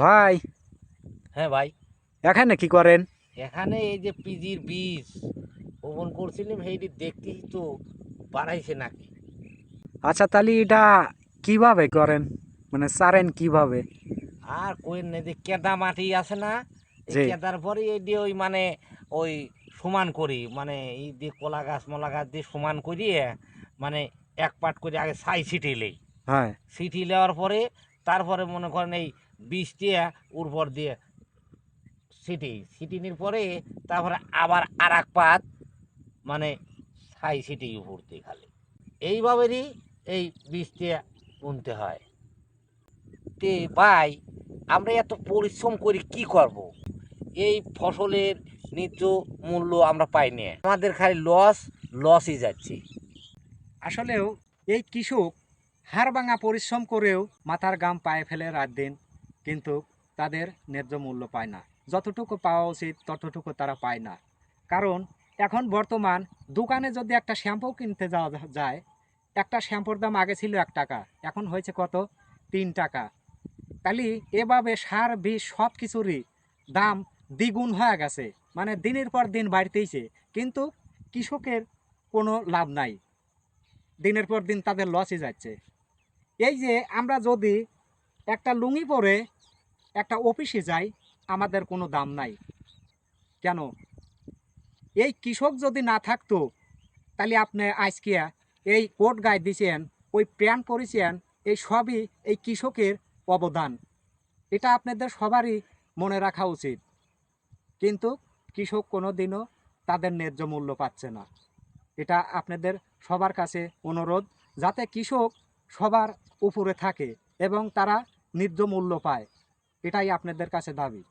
ভাই। হ্যাঁ ভাই। এখানে কি করেন? এখানে এই যে পিজির বীজ ওপন করছিলাম সেইটি দেখতেই তো বাড়াইছে নাকি। আচ্ছা তাহলে এটা কীভাবে করেন? মানে সারেন কীভাবে? আর কোয়েন নেই যে কেদা মাটি আছে না এই জি। কেদার পরে এই দিয়ে ওই মানে ওই সমান করি মানে এই দিয়ে কলা গাছ মলা গাছ দিয়ে সমান করিয়ে মানে এক পাট করে আগে ছাই ছিটিলেই হ্যাঁ। সিটি নেওয়ার পরে তারপরে মনে করেন এই বীজ দিয়ে উর্বর দিয়ে সিটি সিটিনির পরে তারপরে আবার আর এক পাত মানে ছাই সিটি উপর দিয়ে খালি। এইভাবেরই এই বীজ দিয়ে বুনতে হয়। তে ভাই, আমরা এত পরিশ্রম করে কি করব। এই ফসলের ন্যায্য মূল্য আমরা পাই পাইনি আমাদের খালি লস লসই যাচ্ছে। আসলেও এই কৃষক হাড় ভাঙা পরিশ্রম করেও মাথার গাম পায়ে ফেলে রাত দিন। কিন্তু তাদের ন্যায্য মূল্য পায় না। যতটুকু পাওয়া উচিত, ততটুকু তারা পায় না। কারণ এখন বর্তমান দোকানে যদি একটা শ্যাম্পু কিনতে যাওয়া যায়, একটা শ্যাম্পুর দাম আগে ছিল এক টাকা, এখন হয়েছে কত? তিন টাকা। তাহলে এভাবে সার, বিষ সব কিছুরই দাম দ্বিগুণ হয়ে গেছে। মানে দিনের পর দিন বাড়তেইছে। কিন্তু কৃষকের কোনো লাভ নাই। দিনের পর দিন তাদের লসই যাচ্ছে। এই যে আমরা যদি একটা লুঙ্গি পরে একটা অফিসে যাই, আমাদের কোনো দাম নাই। কেন? এই কৃষক যদি না থাকতো, তাহলে আপনি আজকে এই কোট গায়ে দিয়েছেন ওই প্যান্ট পরেছেন, এই সবই এই কৃষকের অবদান। এটা আপনাদের সবারই মনে রাখা উচিত। কিন্তু কৃষক কোনো দিনও তাদের ন্যায্য মূল্য পাচ্ছে না। এটা আপনাদের সবার কাছে অনুরোধ, যাতে কৃষক সবার উপরে থাকে। এবং তারা ন্যায্য মূল্য পায়। এটাই আপনাদের কাছে দাবি।